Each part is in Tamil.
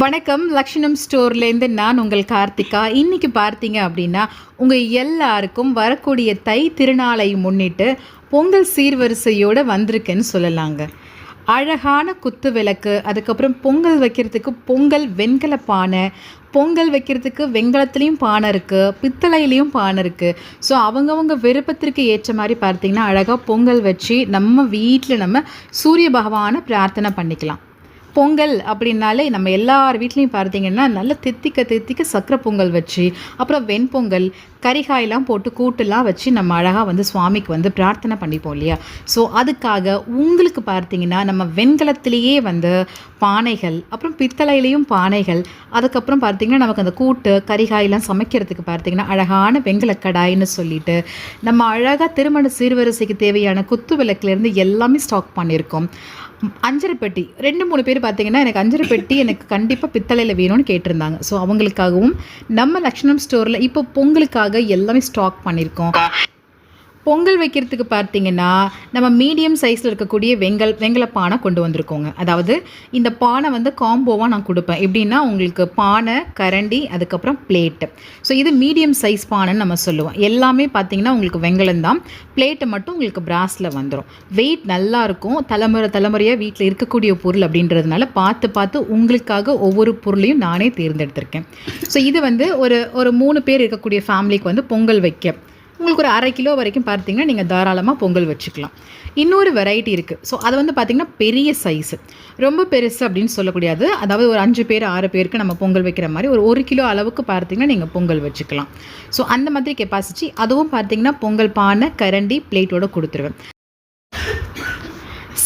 வணக்கம் லக்ஷணம் ஸ்டோர்லேருந்து நான் உங்கள் கார்த்திகா. இன்றைக்கி பார்த்தீங்க அப்படின்னா உங்கள் எல்லாருக்கும் வரக்கூடிய தை திருநாளை முன்னிட்டு பொங்கல் சீர்வரிசையோடு வந்திருக்குன்னு சொல்லலாங்க. அழகான குத்து விளக்கு அதுக்கப்புறம் பொங்கல் வைக்கிறதுக்கு பொங்கல் வெண்கல பானை பொங்கல் வைக்கிறதுக்கு வெங்கலத்துலேயும் பானை இருக்குது பித்தளையிலையும் பானை இருக்குது ஸோ அவங்கவுங்க விருப்பத்திற்கு ஏற்ற மாதிரி பார்த்தீங்கன்னா அழகாக பொங்கல் வச்சு நம்ம வீட்டில் நம்ம சூரிய பகவானை பிரார்த்தனை பண்ணிக்கலாம். பொங்கல் அப்படின்னாலே நம்ம எல்லார் வீட்லேயும் பார்த்தீங்கன்னா நல்ல தித்திக்க தித்திக்க சக்கரை பொங்கல் வச்சு அப்புறம் வெண்பொங்கல் கறிகாயெல்லாம் போட்டு கூட்டுலாம் வச்சு நம்ம அழகாக வந்து சுவாமிக்கு வந்து பிரார்த்தனை பண்ணிப்போம் இல்லையா? ஸோ அதுக்காக உங்களுக்கு பார்த்தீங்கன்னா நம்ம வெண்கலத்திலேயே வந்து பானைகள் அப்புறம் பித்தளையிலையும் பானைகள் அதுக்கப்புறம் பார்த்தீங்கன்னா நமக்கு அந்த கூட்டு கறிகாயெல்லாம் சமைக்கிறதுக்கு பார்த்தீங்கன்னா அழகான வெண்கல கடாய்னு சொல்லிட்டு நம்ம அழகாக திருமண சீர்வரிசைக்கு தேவையான குத்து விளக்குலேருந்து எல்லாமே ஸ்டாக் பண்ணியிருக்கோம். அஞ்சரை பெட்டி ரெண்டு மூணு பேர் பார்த்தீங்கன்னா எனக்கு அஞ்சரை பெட்டி எனக்கு கண்டிப்பாக பித்தளையில் வேணும்னு கேட்டிருந்தாங்க. ஸோ அவங்களுக்காகவும் நம்ம லக்ஷ்மணம் ஸ்டோரில் இப்போ பொங்கலுக்காக எல்லாமே ஸ்டாக் பண்ணியிருக்கோம். பொங்கல் வைக்கிறதுக்கு பார்த்தீங்கன்னா நம்ம மீடியம் சைஸில் இருக்கக்கூடிய வெங்கல் வெங்கல பானை கொண்டு வந்திருக்கோங்க. அதாவது இந்த பானை வந்து காம்போவாக நான் கொடுப்பேன். எப்படின்னா உங்களுக்கு பானை கரண்டி அதுக்கப்புறம் பிளேட்டு ஸோ இது மீடியம் சைஸ் பானைன்னு நம்ம சொல்லுவோம். எல்லாமே பார்த்தீங்கன்னா உங்களுக்கு வெங்கலம் தான். பிளேட்டு மட்டும் உங்களுக்கு பிராஸில் வந்துடும் வெயிட் நல்லா இருக்கும். தலைமுறை தலைமுறையாக வீட்டில் இருக்கக்கூடிய பொருள் அப்படின்றதுனால பார்த்து பார்த்து உங்களுக்காக ஒவ்வொரு பொருளையும் நானே தேர்ந்தெடுத்திருக்கேன். ஸோ இது வந்து ஒரு ஒரு மூணு பேர் இருக்கக்கூடிய ஃபேமிலிக்கு வந்து பொங்கல் வைக்க. உங்களுக்கு ஒரு அரை கிலோ வரைக்கும் பார்த்தீங்கன்னா நீங்கள் தாராளமாக பொங்கல் வச்சுக்கலாம். இன்னொரு வெரைட்டி இருக்குது ஸோ அது வந்து பார்த்திங்கன்னா பெரிய சைஸு ரொம்ப பெருசு அப்படின்னு சொல்லக்கூடியது. அதாவது ஒரு அஞ்சு பேர் ஆறு பேருக்கு நம்ம பொங்கல் வைக்கிற மாதிரி ஒரு ஒரு கிலோ அளவுக்கு பார்த்திங்கன்னா நீங்கள் பொங்கல் வச்சுக்கலாம். ஸோ அந்த மாதிரி கெப்பாசிட்டி அதுவும் பார்த்தீங்கன்னா பொங்கல் பானை கரண்டி பிளேட்டோடு கொடுத்துருவேன்.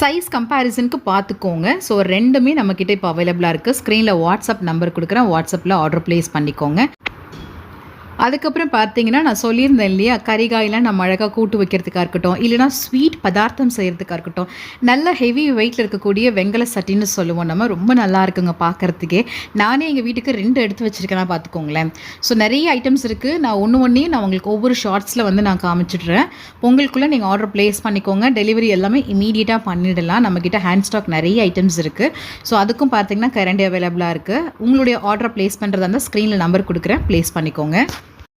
சைஸ் கம்பேரிசனுக்கு பார்த்துக்கோங்க. ஸோ ரெண்டுமே நம்மக்கிட்ட இப்போ அவைலபிளாக இருக்குது ஸ்க்ரீனில் வாட்ஸ்அப் நம்பர் கொடுக்குறேன். வாட்ஸ்அப்பில் ஆர்டர் ப்ளேஸ் பண்ணிக்கோங்க. அதுக்கப்புறம் பார்த்தீங்கன்னா நான் சொல்லியிருந்தேன் இல்லையா கறிகாயெலாம் நம்ம அழகாக கூட்டு வைக்கிறதுக்காக இருக்கட்டும் இல்லைனா ஸ்வீட் பதார்த்தம் செய்கிறதுக்காக இருக்கட்டும் நல்ல ஹெவி வெயிட்டில் இருக்கக்கூடிய வெங்கல சட்டின்னு சொல்லுவோம் நம்ம ரொம்ப நல்லா இருக்குங்க பார்க்குறதுக்கே. நானே எங்கள் வீட்டுக்கு ரெண்டு எடுத்து வச்சுருக்கேன்னா பார்த்துக்கோங்களேன். ஸோ நிறைய ஐட்டம்ஸ் இருக்குது நான் ஒன்று ஒன்றையும் நான் உங்களுக்கு ஒவ்வொரு ஷார்ட்ஸில் வந்து நான் காமிச்சிடுறேன். பொங்கலுக்குள்ளே நீங்கள் ஆர்டர் ப்ளேஸ் பண்ணிக்கோங்க. டெலிவரி எல்லாமே இமீடியட்டாக பண்ணிடலாம். நம்மக்கிட்ட ஹேண்ட் ஸ்டாக் நிறைய ஐட்டம்ஸ் இருக்குது ஸோ அதுக்கும் பார்த்தீங்கன்னா கரண்டி அவைலபிளாக இருக்குது உங்களுடைய ஆர்டரை ப்ளேஸ் பண்ணுறதா இருந்தால் ஸ்க்ரீனில் நம்பர் கொடுக்குறேன். ப்ளேஸ் பண்ணிக்கோங்க.